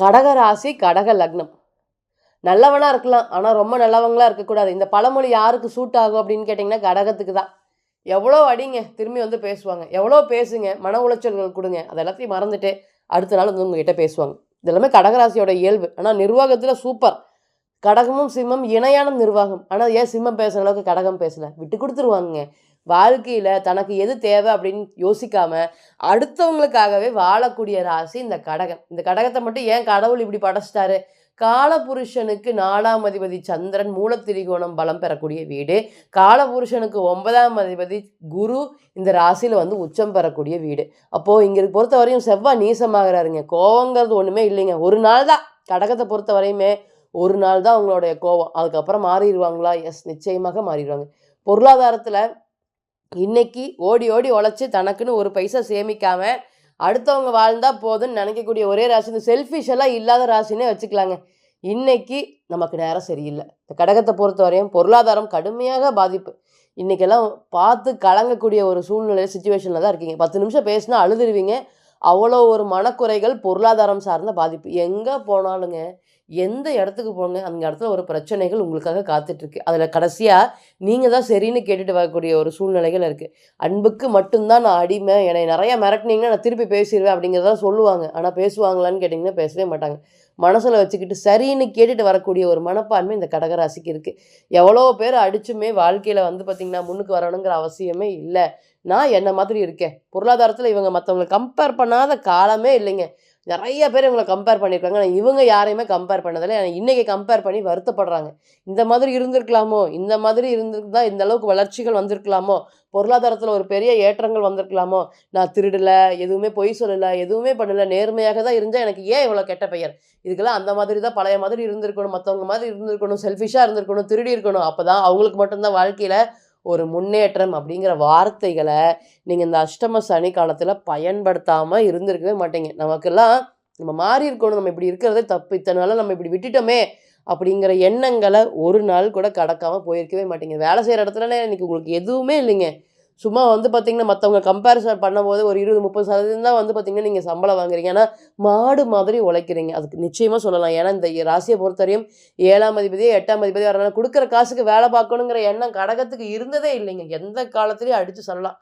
கடக ராசி கடக லக்னம். நல்லவனாக இருக்கலாம் ஆனால் ரொம்ப நல்லவங்களா இருக்கக்கூடாது. இந்த பழமொழி யாருக்கு சூட் ஆகும் அப்படின்னு கேட்டிங்கன்னா கடகத்துக்கு தான். எவ்வளோ அடிங்க திரும்பி வந்து பேசுவாங்க. எவ்வளோ பேசுங்க மன உளைச்சல்கள் கொடுங்க. அது எல்லாத்தையும் மறந்துட்டு அடுத்த நாள் வந்து உங்ககிட்ட பேசுவாங்க. இதெல்லாமே கடகராசியோட இயல்பு. ஆனால் நிர்வாகத்தில் சூப்பர் கடகமும் சிம்மம் இணையான நிர்வாகம். ஆனால் ஏன் சிம்மம் பேசுகிற அளவுக்கு கடகம் பேசலை? விட்டு கொடுத்துருவாங்க வாழ்க்கையில் தனக்கு எது தேவை அப்படின்னு யோசிக்காம அடுத்தவங்களுக்காகவே வாழக்கூடிய ராசி இந்த கடகம். இந்த கடகத்தை மட்டும் ஏன் கடவுள் இப்படி படைச்சிட்டாரு? காலபுருஷனுக்கு நாலாம் அதிபதி சந்திரன் மூலத்திரிகோணம் பலம் பெறக்கூடிய வீடு. காலபுருஷனுக்கு ஒன்பதாம் அதிபதி குரு இந்த ராசியில் வந்து உச்சம் பெறக்கூடிய வீடு. அப்போது இங்கே பொறுத்த வரையும் செவ்வாய் நீசமாகறாருங்க. கோவங்கிறது ஒன்றுமே இல்லைங்க. ஒரு நாள் தான். கடகத்தை பொறுத்த வரையுமே ஒரு நாள் தான் அவங்களுடைய கோவம். அதுக்கப்புறம் மாறிடுவாங்களா? எஸ் நிச்சயமாக மாறிடுவாங்க. பொருளாதாரத்தில் இன்னைக்கு ஓடி ஓடி உழைச்சி தனக்குன்னு ஒரு பைசா சேமிக்காம அடுத்தவங்க வாழ்ந்தா போதும்னு நினைக்கக்கூடிய ஒரே ராசி இந்த செல்ஃபிஷ் எல்லாம் இல்லாத ராசினே வச்சுக்கலாங்க. இன்னைக்கு நமக்கு நேரம் சரியில்லை. இந்த கடகத்தை பொறுத்த வரையும் பொருளாதாரம் கடுமையாக பாதிப்பு. இன்றைக்கெல்லாம் பார்த்து கலங்கக்கூடிய ஒரு சூழ்நிலை சுச்சுவேஷனில் தான் இருக்கீங்க. பத்து நிமிஷம் பேசினா அழுதுருவீங்க. அவ்வளோ ஒரு மனக்குறைகள் பொருளாதாரம் சார்ந்த பாதிப்பு. எங்கே போனாலுங்க எந்த இடத்துக்கு போங்க அந்த இடத்துல ஒரு பிரச்சனைகள் உங்களுக்காக காத்துட்ருக்கு. அதில் கடைசியாக நீங்கள் தான் சரின்னு கேட்டுட்டு வரக்கூடிய ஒரு சூழ்நிலைகள் இருக்குது அன்புக்கு மட்டும்தான் நான் அடிமை. என்னை நிறையா மிரட்டினீங்கன்னா நான் திருப்பி பேசிடுவேன் அப்படிங்கிறதெல்லாம் சொல்லுவாங்க. ஆனால் பேசுவாங்களான்னு கேட்டிங்கன்னா பேசவே மாட்டாங்க. மனசில் வச்சுக்கிட்டு சரின்னு கேட்டுட்டு வரக்கூடிய ஒரு மனப்பான்மை இந்த கடகராசிக்கு இருக்குது எவ்வளோ பேர் அடிச்சுமே வாழ்க்கையில் வந்து பார்த்திங்கன்னா முன்னுக்கு வரணுங்கிற அவசியமே இல்லை. நான் என்ன மாதிரி இருக்கேன்? பொருளாதாரத்தில் இவங்க மற்றவங்களை கம்பேர் பண்ணாத காலமே இல்லைங்க. நிறைய பேர் இவங்களை கம்பேர் பண்ணியிருக்காங்க. ஆனால் இவங்க யாரையுமே கம்பேர் பண்ணதில்லை. ஆனால் இன்றைக்கி கம்பேர் பண்ணி வருத்தப்படுறாங்க. இந்த மாதிரி இருந்திருக்கலாமோ? இந்த மாதிரி இருந்திருந்தா இந்த அளவுக்கு வளர்ச்சிகள் வந்திருக்கலாமோ? பொருளாதாரத்தில் ஒரு பெரிய ஏற்றங்கள் வந்திருக்கலாமோ? நான் திருடலை எதுவுமே பொய் சொல்லலை எதுவுமே பண்ணலை நேர்மையாக தான் இருந்தால் எனக்கு ஏன் இவ்வளோ கெட்ட பெயர்? இதுக்கெல்லாம் அந்த மாதிரி தான் பழைய மாதிரி இருந்திருக்கணும். மற்றவங்க மாதிரி இருந்திருக்கணும். செல்ஃபிஷாக இருந்திருக்கணும். திருடி இருக்கணும். அப்போ தான் அவங்களுக்கு மட்டும்தான் வாழ்க்கையில் ஒரு முன்னேற்றம் அப்படிங்கிற வார்த்தைகளை நீங்கள் இந்த அஷ்டம சனி காலத்தில் பயன்படுத்தாமல் இருந்திருக்கவே மாட்டீங்க. நமக்கெல்லாம் நம்ம மாறி இருக்கணும் நம்ம இப்படி இருக்கிறதே தப்பு இத்தனை நாளாக நம்ம இப்படி விட்டுட்டோமே அப்படிங்கிற எண்ணங்களை ஒரு நாள் கூட கடக்காமல் போயிருக்கவே மாட்டீங்க. வேலை செய்கிற இடத்துல இன்னைக்கு உங்களுக்கு எதுவுமே இல்லைங்க. சும்மா வந்து பார்த்தீங்கன்னா மற்றவங்க கம்பேரிசன் பண்ணும்போது ஒரு இருபது முப்பது சதவீதம் தான் வந்து பார்த்தீங்கன்னா நீங்கள் சம்பளம் வாங்குறீங்க. ஏன்னா மாடு மாதிரி உழைக்கிறீங்க. அதுக்கு நிச்சயமாக சொல்லலாம். ஏன்னா இந்த ராசியை பொறுத்தவரையும் ஏழாம் அதிபதியே எட்டாம் அதிபதியே வரனால கொடுக்குற காசுக்கு வேலை பார்க்கணுங்கிற எண்ணம் கடகத்துக்கு இருந்ததே இல்லைங்க. எந்த காலத்துலேயும் அடித்து சொல்லலாம்.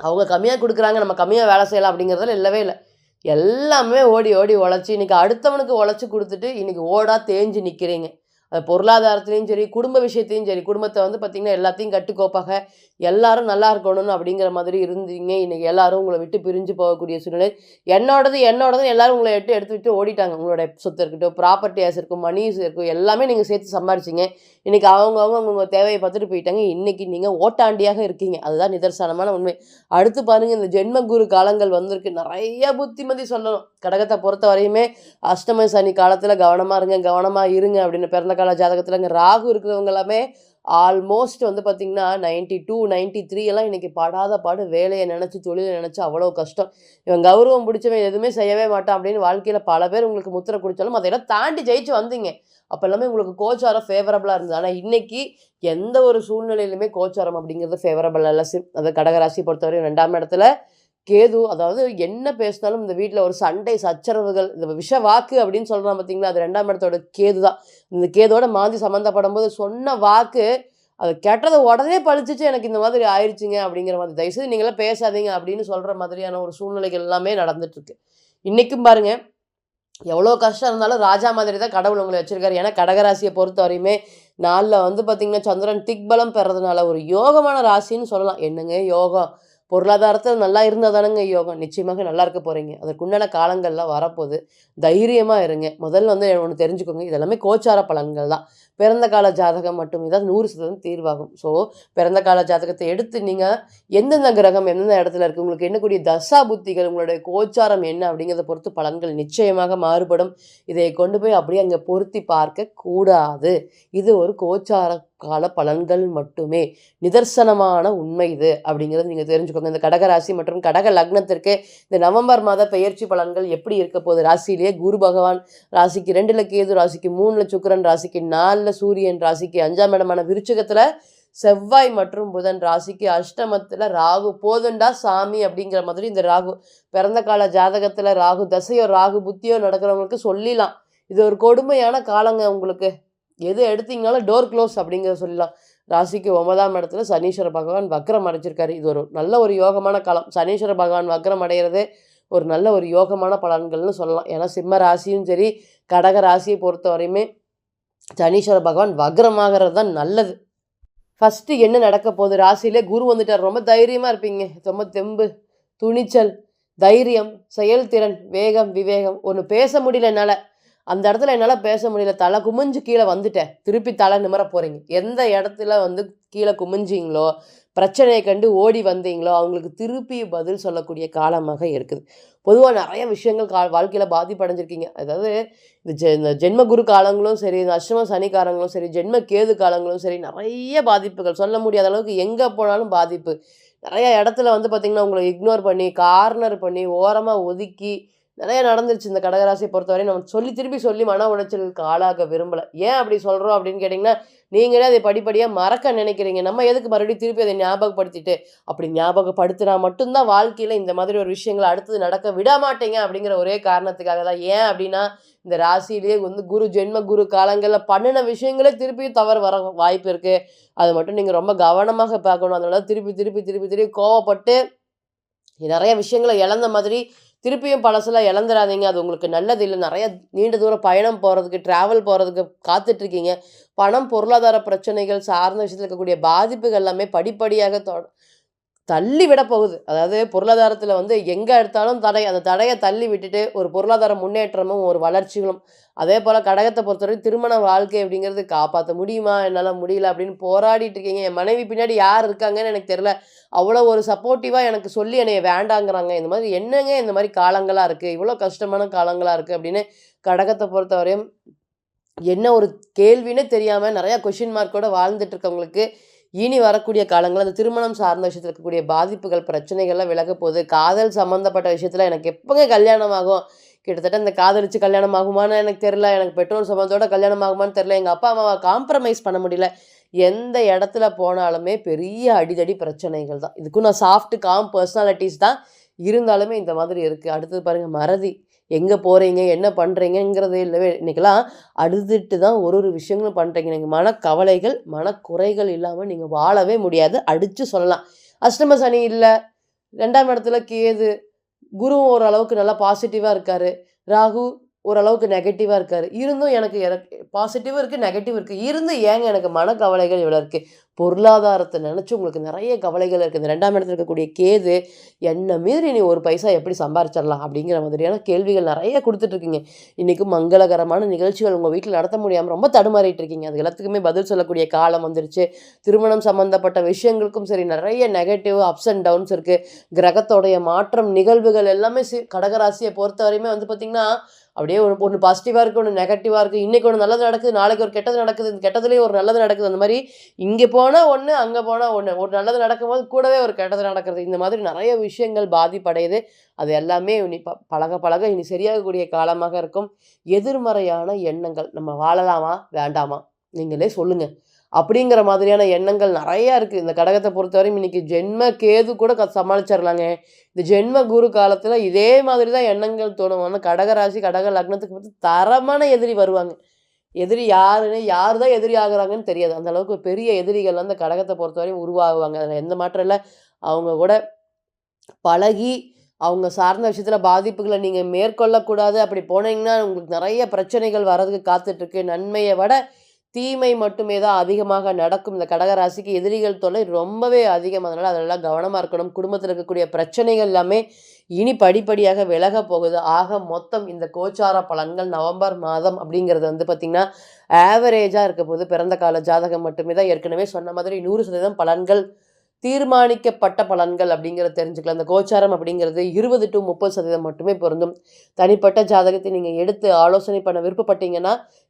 அவங்க கம்மியாக கொடுக்குறாங்க. நம்ம கம்மியாக வேலை செய்யலாம் அப்படிங்கிறதுல இல்லவே இல்லை. எல்லாமே ஓடி ஓடி உழைச்சி இன்றைக்கி அடுத்தவனுக்கு உழைச்சி கொடுத்துட்டு இன்றைக்கி ஓடா தேஞ்சு நிற்கிறீங்க அது பொருளாதாரத்துலேயும் சரி குடும்ப விஷயத்தையும் சரி குடும்பத்தை வந்து பார்த்திங்கன்னா எல்லாத்தையும் கட்டுக்கோப்பாக எல்லாரும் நல்லா இருக்கணும்னு அப்படிங்கிற மாதிரி இருந்தீங்க. இன்றைக்கி எல்லாரும் உங்களை விட்டு பிரிஞ்சு போகக்கூடிய சூழ்நிலை. என்னோடது என்னோடது எல்லாரும் உங்களை எட்டு எடுத்து விட்டு ஓடிட்டாங்க. உங்களோட சொத்து இருக்கட்டும் ப்ராப்பர்ட்டியாஸ் இருக்கும் மணிஸ் இருக்கும் எல்லாமே நீங்கள் சேர்த்து சம்பாரிச்சிங்க. இன்றைக்கி அவங்கவுங்க அவங்கவுங்க தேவையை பார்த்துட்டு போயிட்டாங்க. இன்றைக்கி நீங்கள் ஓட்டாண்டியாக இருக்கீங்க. அதுதான் நிதர்சனமான உண்மை. அடுத்து பாருங்கள் இந்த ஜென்மகுரு காலங்கள் வந்திருக்கு. நிறைய புத்திமதி சொல்லணும். கடகத்தை பொறுத்த வரையுமே அஷ்டம சனி காலத்தில் கவனமாக இருங்க கவனமாக இருங்க அப்படின்னு பிறந்த கால ஜாதகத்தில் இங்கே ராகு இருக்கிறவங்க எல்லாமே ஆல்மோஸ்ட் வந்து பார்த்திங்கன்னா நைன்ட்டி டூ நைன்ட்டி த்ரீ எல்லாம் இன்றைக்கி படாத பாடு வேலையை நினச்சி தொழிலை நினச்சி அவ்வளோ கஷ்டம். இவன் கௌரவம் பிடிச்சவன் எதுவுமே செய்யவே மாட்டான் அப்படின்னு வாழ்க்கையில் பல பேர் உங்களுக்கு முத்திரை குடித்தாலும் அதையெல்லாம் தாண்டி ஜெயிச்சு வந்தீங்க. அப்போ எல்லாமே உங்களுக்கு கோச்சாரம் ஃபேவரபுளாக இருந்தது. ஆனால் இன்றைக்கி எந்த ஒரு சூழ்நிலையிலுமே கோச்சாரம் அப்படிங்கிறது ஃபேவரபிள் அல்ல. சி அது கடகராசி பொறுத்தவரையும் ரெண்டாம் இடத்துல கேது அதாவது என்ன பேசினாலும் இந்த வீட்டில் ஒரு சண்டை சச்சரவுகள் இந்த விஷ வாக்கு அப்படின்னு சொல்கிறான் பார்த்தீங்களா அது ரெண்டாம் இடத்தோட கேது தான் இந்த கேதோட மாந்தி சம்மந்தப்படும் போது சொன்ன வாக்கு அது கெட்டதை உடனே பழிச்சிச்சு எனக்கு இந்த மாதிரி ஆயிடுச்சுங்க அப்படிங்கிற மாதிரி. தயவுசெய்து நீங்களாம் பேசாதீங்க அப்படின்னு சொல்கிற மாதிரியான ஒரு சூழ்நிலைகள் எல்லாமே நடந்துட்டுருக்கு. இன்றைக்கும் பாருங்கள் எவ்வளோ கஷ்டம் இருந்தாலும் ராஜா மாதிரி தான் கடவுள் உங்களை வச்சிருக்காரு. ஏன்னா கடகராசியை பொறுத்த வரையுமே நாளில் வந்து பார்த்திங்கன்னா சந்திரன் திக்பலம் பெறதுனால ஒரு யோகமான ராசின்னு சொல்லலாம். என்னங்க யோகம்? பொருளாதாரத்தில் நல்லா இருந்தால் தானுங்க யோகம் நிச்சயமாக நல்லா இருக்க போகிறீங்க அதற்குண்டான காலங்கள்லாம் வரப்போகுது. தைரியமாக இருங்க. முதல்ல வந்து ஒன்று தெரிஞ்சுக்கோங்க. இதெல்லாமே கோச்சார பலன்கள் தான். பிறந்த கால ஜாதகம் மட்டும் தான் நூறு சதவீதம் தீர்வாகும். ஸோ பிறந்த கால ஜாதகத்தை எடுத்து நீங்கள் எந்தெந்த கிரகம் எந்தெந்த இடத்துல இருக்குது உங்களுக்கு என்னக்கூடிய தசா புத்திகள் உங்களுடைய கோச்சாரம் என்ன அப்படிங்கிறத பொறுத்து பலன்கள் நிச்சயமாக மாறுபடும். இதை கொண்டு போய் அப்படியே அங்கே பொருத்தி பார்க்க கூடாது. இது ஒரு கோச்சார கால பலன்கள் மட்டுமே. நிதர்சனமான உண்மை இது அப்படிங்கிறது நீங்கள் தெரிஞ்சுக்கோங்க. இந்த கடகராசி மற்றும் கடக லக்னத்திற்கு இந்த நவம்பர் மாத பெயர்ச்சி பலன்கள் எப்படி இருக்க போகுது? ராசியிலேயே குரு பகவான் ராசிக்கு ரெண்டில் கேது ராசிக்கு மூணில் சுக்கரன் ராசிக்கு நாலில் சூரியன் ராசிக்கு அஞ்சாம் இடமான விருச்சகத்தில் செவ்வாய் மற்றும் புதன் ராசிக்கு அஷ்டமத்தில் ராகு. போதுண்டா சாமி அப்படிங்கிற மாதிரி இந்த ராகு பிறந்த கால ஜாதகத்தில் ராகு தசையோ ராகு புத்தியோ நடக்கிறவங்களுக்கு சொல்லிடலாம். இது ஒரு கொடுமையான காலங்க உங்களுக்கு. எது எடுத்தீங்கனாலும் டோர் க்ளோஸ் அப்படிங்கிற சொல்லலாம் ராசிக்கு ஒன்பதாம் இடத்துல சனீஸ்வர பகவான் வக்ரம் அடைச்சிருக்காரு இது ஒரு நல்ல ஒரு யோகமான காலம். சனீஸ்வர பகவான் வக்ரம் அடைகிறது ஒரு நல்ல ஒரு யோகமான பலன்கள்னு சொல்லலாம். ஏன்னா சிம்ம ராசியும் சரி கடக ராசியை பொறுத்த வரையுமே சனீஸ்வர பகவான் வக்ரமாகிறது தான் நல்லது. ஃபஸ்ட்டு என்ன நடக்க போகுது? ராசியிலே குரு வந்துட்டார். ரொம்ப தைரியமாக இருப்பீங்க. ரொம்ப தெம்பு துணிச்சல் தைரியம் செயல்திறன் வேகம் விவேகம். ஒன்று பேச முடியல என்னால். அந்த இடத்துல என்னால் பேச முடியல. தலை குமிஞ்சு கீழே வந்துட்டேன். திருப்பி தலை நிமிர போகிறீங்க எந்த இடத்துல வந்து கீழே குமிஞ்சிங்களோ பிரச்சனையை கண்டு ஓடி வந்தீங்களோ அவங்களுக்கு திருப்பி பதில் சொல்லக்கூடிய காலமாக இருக்குது. பொதுவாக நிறைய விஷயங்கள் கா வாழ்க்கையில் பாதிப்படைஞ்சிருக்கீங்க. அதாவது இந்த ஜெ இந்த ஜென்ம குரு காலங்களும் சரி இந்த அஷ்டம சனிக்காரங்களும் சரி ஜென்ம கேது காலங்களும் சரி நிறைய பாதிப்புகள். சொல்ல முடியாத அளவுக்கு எங்கே போனாலும் பாதிப்பு. நிறைய இடத்துல வந்து பார்த்திங்கன்னா உங்களை இக்னோர் பண்ணி கார்னர் பண்ணி ஓரமாக ஒதுக்கி நிறைய நடந்துருச்சு இந்த கடகராசியை பொறுத்தவரை நம்ம சொல்லி திருப்பி சொல்லி மன உளைச்சலுக்கு ஆளாக விரும்பலை. ஏன் அப்படி சொல்கிறோம் அப்படின்னு கேட்டிங்கன்னா நீங்களே அதை படிப்படியாக மறக்க நினைக்கிறீங்க. நம்ம எதுக்கு மறுபடியும் திருப்பி அதை ஞாபகப்படுத்திட்டு அப்படி ஞாபகப்படுத்தினா மட்டும்தான் வாழ்க்கையில் இந்த மாதிரி ஒரு விஷயங்கள் அடுத்தது நடக்க விட மாட்டீங்க அப்படிங்கிற ஒரே காரணத்துக்காக தான். ஏன் அப்படின்னா இந்த ராசியிலேயே வந்து குரு ஜென்ம குரு காலங்களில் பண்ணின விஷயங்களே திருப்பியும் தவறு வர வாய்ப்பு இருக்குது அது மட்டும் நீங்கள் ரொம்ப கவனமாக பார்க்கணும். அதனால திருப்பி திருப்பி திருப்பி திருப்பி கோவப்பட்டு நிறைய விஷயங்களை இழந்த மாதிரி திருப்பியும் பழசெல்லாம் இழந்துடாதீங்க. அது உங்களுக்கு நல்லது இல்லை. நிறைய நீண்ட தூரம் பயணம் போகிறதுக்கு ட்ராவல் போகிறதுக்கு காத்துட்ருக்கீங்க. பணம் பொருளாதார பிரச்சனைகள் சார்ந்த விஷயத்தில் இருக்கக்கூடிய பாதிப்புகள் எல்லாமே படிப்படியாக தொ தள்ளி விட போகுது. அதாவது பொருளாதாரத்தில் வந்து எங்கே எடுத்தாலும் தடை அந்த தடையை தள்ளி விட்டுட்டு ஒரு பொருளாதார முன்னேற்றமும் ஒரு வளர்ச்சிகளும். அதே போல் கடகத்தை பொறுத்தவரை திருமண வாழ்க்கை அப்படிங்கிறது காப்பாற்ற முடியுமா? என்னால் முடியல அப்படின்னு போராடிட்டு இருக்கீங்க. என் மனைவி பின்னாடி யார் இருக்காங்கன்னு எனக்கு தெரில அவ்வளோ ஒரு சப்போர்ட்டிவாக எனக்கு சொல்லி என்னை வேண்டாங்கிறாங்க. இந்த மாதிரி என்னங்க இந்த மாதிரி காலங்களாக இருக்குது இவ்வளோ கஷ்டமான காலங்களாக இருக்குது அப்படின்னு கடகத்தை பொறுத்தவரையும் என்ன ஒரு கேள்வின்னு தெரியாமல் நிறையா கொஷின் மார்க்கோடு வாழ்ந்துட்டு இருக்கவங்களுக்கு இனி வரக்கூடிய காலங்கள் அந்த திருமணம் சார்ந்த விஷயத்தில் இருக்கக்கூடிய பாதிப்புகள் பிரச்சனைகள்லாம் விலக போகுது. காதல் சம்மந்தப்பட்ட விஷயத்தில் எனக்கு எப்போங்க கல்யாணம் ஆகும். கிட்டத்தட்ட இந்த காதலிச்சு கல்யாணம் ஆகுமான்னு எனக்கு தெரில எனக்கு பெற்றோர் சம்பந்தத்தோட கல்யாணம் ஆகுமான்னு தெரில எங்கள் அப்பா அம்மாவை காம்ப்ரமைஸ் பண்ண முடியல. எந்த இடத்துல போனாலுமே பெரிய அடிதடி பிரச்சனைகள் தான். இதுக்கும் நான் சாஃப்ட் காம் பர்சனாலிட்டிஸ் தான் இருந்தாலுமே இந்த மாதிரி இருக்குது அடுத்தது பாருங்கள் மறதி. எங்கே போகிறீங்க என்ன பண்ணுறீங்கங்கிறதே இல்லவே இன்றைக்கெல்லாம் அழுதுட்டு தான் ஒரு ஒரு விஷயங்களும் பண்ணுறீங்க நீங்கள் மனக்கவலைகள் மனக்குறைகள் இல்லாமல் நீங்கள் வாழவே முடியாது. அடித்து சொல்லலாம். அஷ்டம சனி இல்லை. ரெண்டாம் இடத்துல கேது. குருவும் ஓரளவுக்கு நல்லா பாசிட்டிவாக இருக்கார். ராகு ஓரளவுக்கு நெகட்டிவாக இருக்கார். இருந்தும் எனக்கு எனக்கு பாசிட்டிவும் இருக்குது நெகட்டிவ் இருக்குது இருந்து ஏங்க எனக்கு மனக்கவலைகள் இவ்வளோ இருக்குது பொருளாதாரத்தை நினச்சி உங்களுக்கு நிறைய கவலைகள் இருக்குது இந்த ரெண்டாம் இடத்துல இருக்கக்கூடிய கேது என்ன மீறி நீ ஒரு பைசா எப்படி சம்பாரிச்சிடலாம் அப்படிங்கிற மாதிரியான கேள்விகள் நிறைய கொடுத்துட்ருக்கீங்க இன்றைக்கும் மங்களகரமான நிகழ்ச்சிகள் உங்கள் வீட்டில் நடத்த முடியாமல் ரொம்ப தடுமாறிட்டு இருக்கீங்க. அது எல்லாத்துக்குமே பதில் சொல்லக்கூடிய காலம் வந்துருச்சு. திருமணம் சம்மந்தப்பட்ட விஷயங்களுக்கும் சரி நிறைய நெகட்டிவ் அப்ஸ் அண்ட் டவுன்ஸ் இருக்குது கிரகத்தோடைய மாற்றம் நிகழ்வுகள் எல்லாமே சி கடகராசியை பொறுத்த வரையுமே வந்து பார்த்திங்கன்னா அப்படியே ஒரு ஒன்று பாசிட்டிவாக இருக்குது ஒன்று நெகட்டிவாக இருக்குது இன்றைக்கி ஒன்று நல்லது நடக்குது நாளைக்கு ஒரு கெட்டது நடக்குது இந்த கெட்டதுலேயே ஒரு நல்லது நடக்குது. அந்த மாதிரி இங்கே போனால் ஒன்று அங்கே போனால் ஒன்று ஒரு நல்லது நடக்கும்போது கூடவே ஒரு கெட்டது நடக்கிறது. இந்த மாதிரி நிறைய விஷயங்கள் பாதிப்படையுது. அது எல்லாமே இனி ப பழக பழக இனி சரியாகக்கூடிய காலமாக இருக்கும். எதிர்மறையான எண்ணங்கள். நம்ம வாழலாமா? வேண்டாமா? நீங்களே சொல்லுங்கள் அப்படிங்கிற மாதிரியான எண்ணங்கள் நிறையா இருக்குது இந்த கடகத்தை பொறுத்தவரையும் இன்றைக்கி ஜென்ம கேது கூட க சமாளிச்சிடலாங்க. இந்த ஜென்ம குரு காலத்தில் இதே மாதிரி தான் எண்ணங்கள் தோணும். ஆனால் கடகராசி கடக லக்னத்துக்கு பார்த்து தரமான எதிரி வருவாங்க. எதிரி யாருன்னு யார் தான் எதிரி ஆகுறாங்கன்னு தெரியாது. அந்த அளவுக்கு பெரிய எதிரிகள் அந்த கடகத்தை பொறுத்தவரையும் உருவாகுவாங்க. அதில் எந்த மாற்றம் இல்லை. அவங்க கூட பழகி அவங்க சார்ந்த விஷயத்தில் பாதிப்புகளை நீங்கள் மேற்கொள்ளக்கூடாது. அப்படி போனீங்கன்னா உங்களுக்கு நிறைய பிரச்சனைகள் வர்றதுக்கு காத்துட்ருக்கு நன்மையை விட தீமை மட்டுமே தான் அதிகமாக நடக்கும். இந்த கடகராசிக்கு எதிரிகள் தொல்லை ரொம்பவே அதிகம். அதனால் அதெல்லாம் கவனமாக இருக்கணும். குடும்பத்தில் இருக்கக்கூடிய பிரச்சனைகள் எல்லாமே இனி படிப்படியாக விலக போகுது. ஆக மொத்தம் இந்த கோச்சார பலன்கள் நவம்பர் மாதம் அப்படிங்கிறது வந்து பார்த்திங்கன்னா ஆவரேஜாக இருக்க போது பிறந்த கால ஜாதகம் மட்டுமே தான் ஏற்கனவே சொன்ன மாதிரி நூறு சதவீதம் பலன்கள் தீர்மானிக்கப்பட்ட பலன்கள் அப்படிங்கிறத தெரிஞ்சுக்கலாம். அந்த கோச்சாரம் அப்படிங்கிறது இருபது டு முப்பது சதவீதம் மட்டுமே பொருந்தும். தனிப்பட்ட ஜாதகத்தை நீங்கள் எடுத்து ஆலோசனை பண்ண விருப்பப்பட்டீங்கன்னா